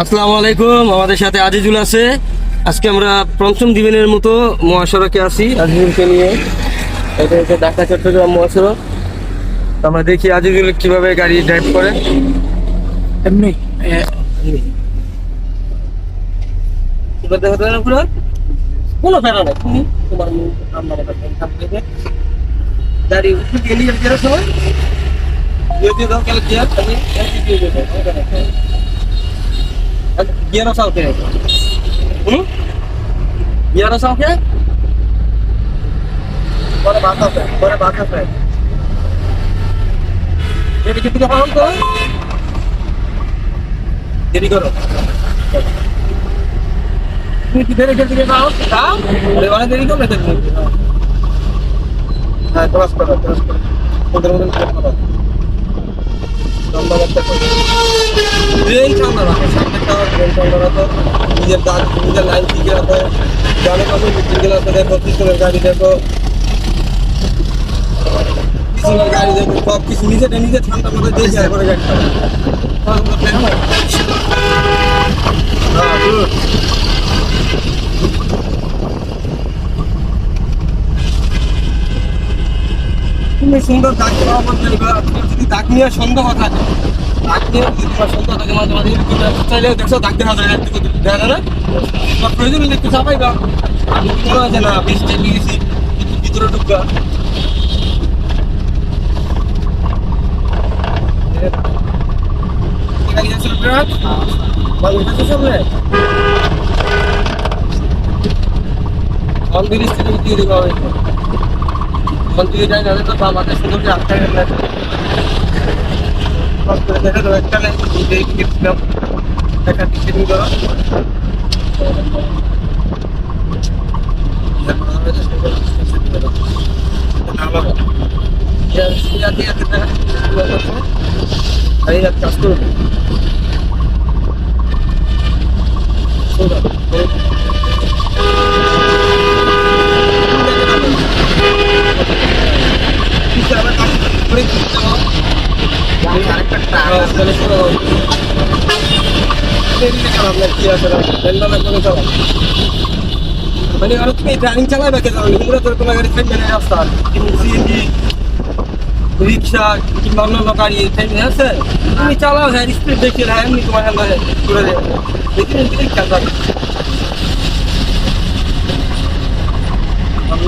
আসসালামু আলাইকুম আমাদের সাথে আজিজুল আছে। আজকে আমরা পঞ্চম দিনের মতো মহাসড়কে আছি আজিজুলকে নিয়ে। এটা হচ্ছে ঢাকা চট্টগ্রাম মহাসড়ক। আমরা দেখি আজিজুল কীভাবে গাড়ি ড্রাইভ করে। এমনি। কোনো ফেরা নাই। তুমি তোমার মুখ আমার একটা ফোন থাকবে যে। গাড়ি উঠে গেলি সময়। দিয়ে দিয়ে দাও গিয়ার আমি এলপি দিয়ে দেবো গিয়ার আসাও কে হুম গিয়ার আসাও কে পরে বাত আছে পরে বাত আছে এদিকে থেকে পালন করো দেরি করো তুমি কি দেরি করতে যাও যাও আরে অনেক দেরি তো তুমি হ্যাঁ ক্লাস করো ক্লাস করো ওদের মধ্যে ক্লাস করো একটা করো ব্রেন ঠান্ডা রাখো নিজের দাঁত নিজের লাইন ঠিক রাখো জানে কত সিঙ্গেল আছে দেখো পিছনের গাড়ি দেখো পিছনের গাড়ি দেখো সব কিছু নিজেটা নিজে ঠান্ডা মাথায় যায় করে গাড়ি চালাও তোমার কোনো plan নাই? হ্যাঁ, good. তুমি সুন্দর দাগ দেওয়া বলতে যদি দাগ নিয়ে সন্দেহ থাকে দাগ নিয়ে যদি তোমার সন্দেহ থাকে, মাঝে মাঝে চাইলে দেখছ দাগ দেখা যায় একটু দেখা যায় না। তোমার প্রয়োজন হলে একটু চাপাইবা আমি মনে যে না, বেশি চেপে গেছি ভিতরে আছে কাছে সামনে? মন্দির স্থিতি দিয়ে দেওয়া হয়েছে? মন্দিরে যাই না তো বাবাকে সুন্দর করে আটকা গেল দেখা তো একটা নেই নিজেই গেছিলাম একটা টিকিট করো কাজ করুন মানে আর তুমি ড্রাইভিং চালাবে কে জানো তোমরা তো তোমার গাড়ি থাকবে না রাস্তা সিএনজি রিক্সা কিংবা অন্যান্য গাড়ি থাকবে আছে তুমি চালাও হ্যাঁ স্পিড দেখি হ্যাঁ এমনি তোমার হ্যাঁ ঘুরে দেবে দেখি দেখি খেয়াল রাখবে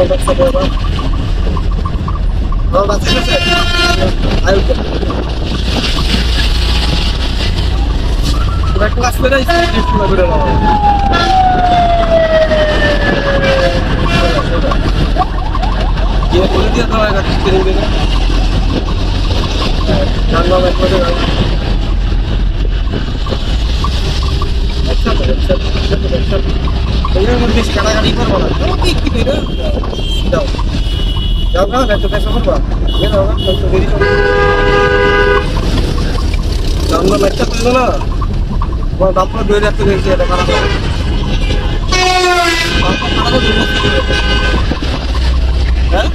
ব্যবসা করবা আমার বাচ্চা আছে তোরা ক্লাস করে গিয়ে বলে দিয়ে হয় গাড়ি ট্রেন দিলে জানলাম একবারে একসাথে একসাথে একসাথে একসাথে এর মধ্যে বেশি কাটাকাটি করব না তো কি দেবে যাও যাও না একটু দেখা করবা দাও না একটু দেরি করো জানলাম একটা পেল না বাপরা দই রাখতে দেখছি এটা খারাপ হ্যাঁ